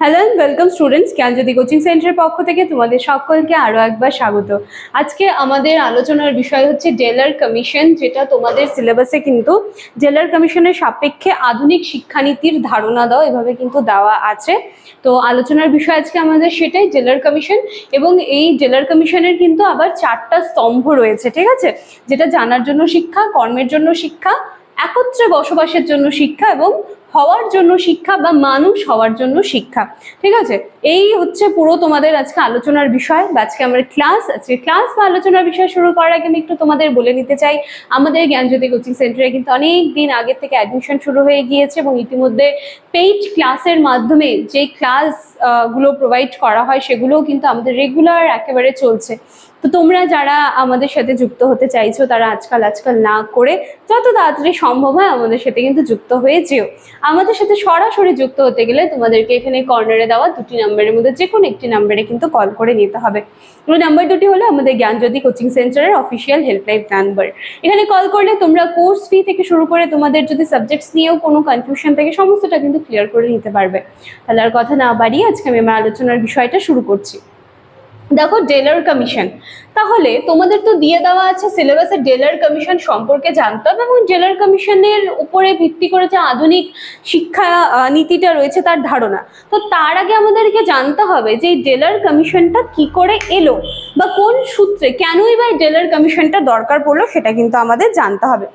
Hello and welcome students Gyanjyoti coaching সেন্টারের পক্ষ থেকে তোমাদের সকলকে আরও একবার স্বাগত। আজকে আমাদের আলোচনার বিষয় হচ্ছে ডেলার কমিশন যেটা তোমাদের সিলেবাসে কিন্তু ডেলার কমিশনের সাপেক্ষে আধুনিক শিক্ষানীতির ধারণা দাও, এভাবে কিন্তু দেওয়া আছে। তো আলোচনার বিষয় আজকে আমাদের সেটাই ডেলার কমিশন এবং এই ডেলার কমিশনের কিন্তু আবার চারটা স্তম্ভ রয়েছে, ঠিক আছে? যেটা জানার জন্য শিক্ষা, কর্মের জন্য শিক্ষা, একত্রে বসবাসের জন্য শিক্ষা এবং হওয়ার জন্য শিক্ষা বা মানুষ হওয়ার জন্য শিক্ষা। ঠিক আছে? এই হচ্ছে পুরো তোমাদের আজকে আলোচনার বিষয় বা আজকে আমার ক্লাস আজকে ক্লাস বা আলোচনার বিষয় শুরু করার আগে আমি একটু তোমাদের বলে নিতে চাই। আমাদের জ্ঞানজ্যোতি কোচিং সেন্টারে কিন্তু অনেক দিন আগের থেকে অ্যাডমিশন শুরু হয়ে গিয়েছে এবং ইতিমধ্যে পেইড ক্লাসের মাধ্যমে যে ক্লাসগুলো প্রোভাইড করা হয় সেগুলোও কিন্তু আমাদের রেগুলার একেবারে চলছে। তো তোমরা যারা আমাদের সাথে যুক্ত হতে চাইছো, তারা আজকাল আজকাল না করে যত তাড়াতাড়ি সম্ভব হয় আমাদের সাথে কিন্তু যুক্ত হয়ে যেও। আমাদের সাথে সরাসরি যুক্ত হতে গেলে তোমাদেরকে এখানে কর্নারে দেওয়া দুটি নাম্বারের মধ্যে যে কোনো একটি নাম্বারে কিন্তু কল করে নিতে হবে। ওই নাম্বার দুটি হলো আমাদের জ্ঞানজ্যোতি কোচিং সেন্টারের অফিসিয়াল হেল্পলাইন নাম্বার এখানে কল করলে তোমরা কোর্স ফি থেকে শুরু করে তোমাদের যদি সাবজেক্টস নিয়েও কোনো কনফিউশন থাকে, সমস্তটা কিন্তু ক্লিয়ার করে নিতে পারবে। তাহলে আর কথা না বাড়িয়ে আজকে আমি আমার আলোচনার বিষয়টা শুরু করছি। দেখো ডেলার কমিশন। তাহলে তোমাদের তো দিয়ে দেওয়া আছে সিলেবাসে ডেলার কমিশন সম্পর্কে জানতে হবে এবং ডেলার কমিশনের উপরে ভিত্তি করে যে আধুনিক শিক্ষা নীতিটা রয়েছে তার ধারণা। তো তার আগে আমাদেরকে জানতে হবে যে ডেলার কমিশনটা কি করে এলো বা কোন সূত্রে কেনই বা ডেলার কমিশনটা দরকার পড়ল সেটা কিন্তু আমাদের জানতে হবে।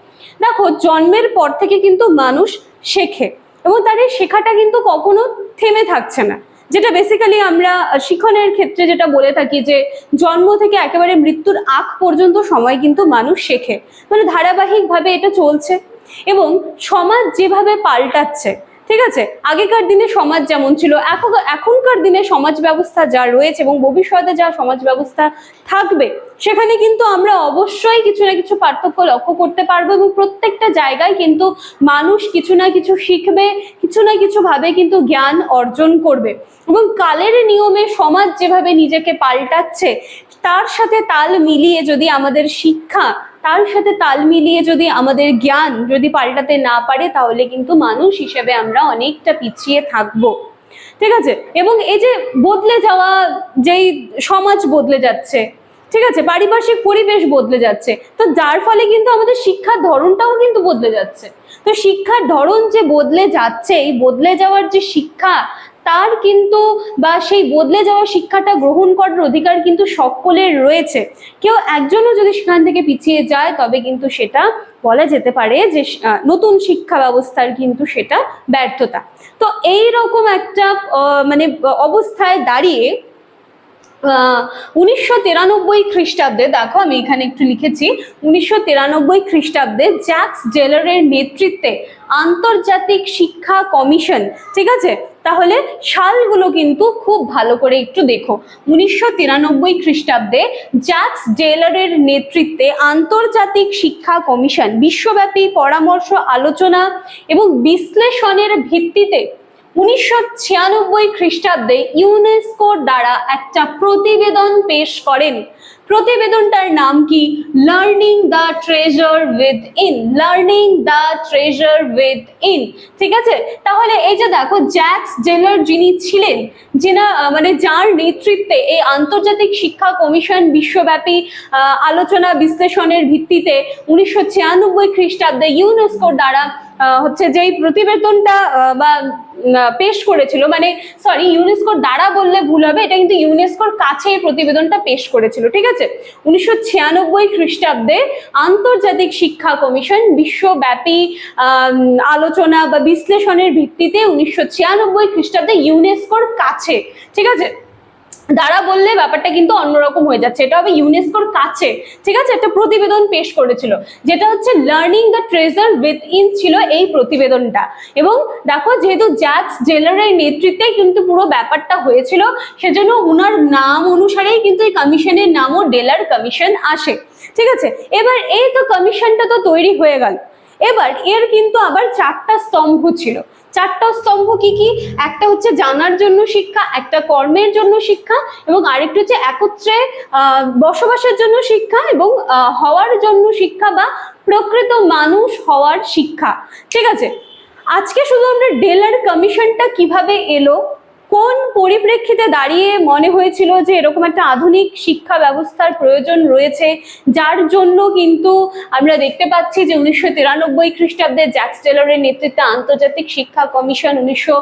দেখো, জন্মের পর থেকে কিন্তু মানুষ শেখে এবং এই শেখাটা কিন্তু কখনো থেমে থাকছে না। যেটা বেসিক্যালি আমরা শিখনের ক্ষেত্রে যেটা বলে থাকি যে, জন্ম থেকে একেবারে মৃত্যুর আগ পর্যন্ত সময় কিন্তু মানুষ শেখে। মানে ধারাবাহিকভাবে এটা চলছে এবং সমাজ যেভাবে পাল্টাচ্ছে ঠিক আছে? আগেকার দিনে সমাজ যেমন ছিল, এখন, এখনকার দিনে সমাজ ব্যবস্থা যা রয়েছে এবং ভবিষ্যতে যা সমাজ ব্যবস্থা থাকবে, সেখানে কিন্তু আমরা অবশ্যই কিছু না কিছু পার্থক্য লক্ষ্য করতে পারব এবং প্রত্যেকটা জায়গায় কিন্তু মানুষ কিছু না কিছু শিখবে, কিছু না কিছু ভাবে কিন্তু জ্ঞান অর্জন করবে এবং কালের নিয়মে সমাজ যেভাবে নিজেকে পাল্টাচ্ছে, তার সাথে তাল মিলিয়ে যদি আমাদের শিক্ষা তার সাথে তাল মিলিয়ে যদি আমাদের জ্ঞান যদি পাল্টাতে না পারে, তাহলে কিন্তু মানুষ হিসেবে আমরা অনেকটা পিছিয়ে থাকব। ঠিক আছে? এবং এই যে বদলে যাওয়া, যেই সমাজ বদলে যাচ্ছে, ঠিক আছে? পারিপার্শ্বিক পরিবেশ বদলে যাচ্ছে, তো যার ফলে কিন্তু আমাদের শিক্ষার ধরনটাও কিন্তু বদলে যাচ্ছে। তো শিক্ষার ধরন যে বদলে যাচ্ছে, এই বদলে যাওয়ার যে শিক্ষা তার কিন্তু বা সেই বদলে যাওয়া শিক্ষাটা গ্রহণ করার অধিকার কিন্তু সকলের রয়েছে। কেউ একজনও যদি সেখান থেকে পিছিয়ে যায়, তবে কিন্তু সেটা বলা যেতে পারে যে নতুন শিক্ষা ব্যবস্থার কিন্তু সেটা ব্যর্থতা। তো এই রকম একটা মানে অবস্থায় দাঁড়িয়ে উনিশশো তিরানব্বই খ্রিস্টাব্দে, দেখো আমি এখানে একটু লিখেছি, উনিশশো তিরানব্বই খ্রিস্টাব্দে জ্যাক্স জেলারের নেতৃত্বে আন্তর্জাতিক শিক্ষা কমিশন, ঠিক আছে? তাহলে সালগুলো কিন্তু খুব ভালো করে একটু দেখো। উনিশশো তিরানব্বই খ্রিস্টাব্দে জ্যাক্স জেলারের নেতৃত্বে আন্তর্জাতিক শিক্ষা কমিশন বিশ্বব্যাপী পরামর্শ আলোচনা এবং বিশ্লেষণের ভিত্তিতে উনিশশো ছিয়ানব্বই খ্রিস্টাব্দে ইউনেস্কোর দ্বারা একটা প্রতিবেদন পেশ করেন। প্রতিবেদনটার নাম কি? Learning the treasure within learning the treasure within ঠিক আছে? তাহলে এই যে দেখো জ্যাক্স জেলার যিনি ছিলেন, যিনা মানে যার নেতৃত্বে এই আন্তর্জাতিক শিক্ষা কমিশন বিশ্বব্যাপী আলোচনা বিশ্লেষণের ভিত্তিতে উনিশশো ছিয়ানব্বই খ্রিস্টাব্দে ইউনেস্কোর দ্বারা হচ্ছে যেই প্রতিবেদনটা বা পেশ করেছিল মানে সরি ইউনেস্কোর দ্বারা বললে ভুল হবে, এটা কিন্তু ইউনেস্কোর কাছে এই প্রতিবেদনটা পেশ করেছিল, ঠিক আছে? উনিশশো ছিয়ানব্বই খ্রিস্টাব্দে আন্তর্জাতিক শিক্ষা কমিশন বিশ্বব্যাপী আলোচনা বা বিশ্লেষণের ভিত্তিতে উনিশশো ছিয়ানব্বই খ্রিস্টাব্দে ইউনেস্কোর কাছে, ঠিক আছে? দ্বারা বললে ব্যাপারটা কিন্তু অন্যরকম হয়ে যাচ্ছে। এটা হবে ইউনেস্কোর কাছে, ঠিক আছে? একটা প্রতিবেদন পেশ করেছিল, যেটা হচ্ছে learning the treasure within ছিল এই প্রতিবেদনটা। এবং দেখো, যেহেতু জাজ জেলারের নেতৃত্বে কিন্তু পুরো ব্যাপারটা হয়েছিল, সেজন্য ওনার নাম অনুসারেই কিন্তু এই কমিশনের নামও ডেলার কমিশন আসে, ঠিক আছে? এবার এই তো কমিশনটা তো তৈরি হয়ে গেল। এবার এর কিন্তু আবার চারটা স্তম্ভ ছিল। চারটা স্তম্ভ কি কি? একটা হচ্ছে জানার জন্য শিক্ষা, একটা কর্মের জন্য শিক্ষা এবং আরেকটা হচ্ছে একত্রে বসবাসের জন্য শিক্ষা এবং হওয়ার জন্য শিক্ষা বা প্রকৃত মানুষ হওয়ার শিক্ষা। ঠিক আছে? আজকে শুধু আমরা ডেলার কমিশনটা কীভাবে এলো? কোন পরিপ্রেক্ষিতে দাঁড়িয়ে মনে হয়েছিল যে এরকম একটা আধুনিক শিক্ষা ব্যবস্থার প্রয়োজন রয়েছে, যার জন্য কিন্তু আমরা দেখতে পাচ্ছি যে উনিশশো তিরানব্বই খ্রিস্টাব্দে জ্যাক্স টেলরের নেতৃত্বে আন্তর্জাতিক শিক্ষা কমিশন উনিশশো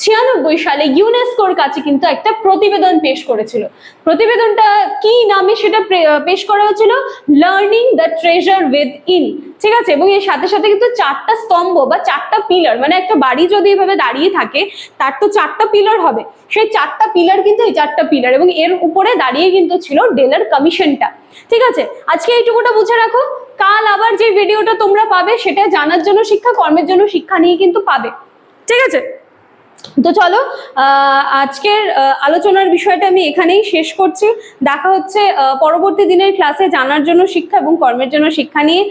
ছিয়ানব্বই সালে ইউনেস্কোর কাছে কিন্তু একটা প্রতিবেদন পেশ করেছিল। প্রতিবেদনটা কি নামে সেটা পেশ করা হয়েছিল? Learning the treasure within ঠিক আছে? এবং এর সাথে সাথে কিন্তু চারটা স্তম্ভ বা চারটা পিলার মানে একটা বাড়ি যদি এভাবে দাঁড়িয়ে থাকে, তার তো চারটা পিলার হবে। সেই চারটা পিলার কিন্তু এই চারটা পিলার এবং এর উপরে দাঁড়িয়ে কিন্তু ছিল ডেলার কমিশনটা। ঠিক আছে? আজকে এইটুকুটা বুঝে রাখো। কাল আবার যে ভিডিওটা তোমরা পাবে, সেটা জানার জন্য শিক্ষা, কর্মের জন্য শিক্ষা নিয়ে কিন্তু পাবে। ঠিক আছে? তো চলো আজকের আলোচনার বিষয়টা আমি এখানেই শেষ করছি। দেখা হচ্ছে পরবর্তী দিনের ক্লাসে জানার জন্য শিক্ষা এবং কর্মের জন্য শিক্ষা নিয়ে।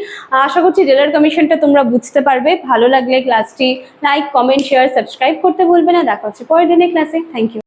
আশা করছি জেলার কমিশনটা তোমরা বুঝতে পারবে। ভালো লাগলে ক্লাসটি লাইক, কমেন্ট, শেয়ার, সাবস্ক্রাইব করতে ভুলবে না। দেখা হচ্ছে পরের দিনের ক্লাসে। Thank you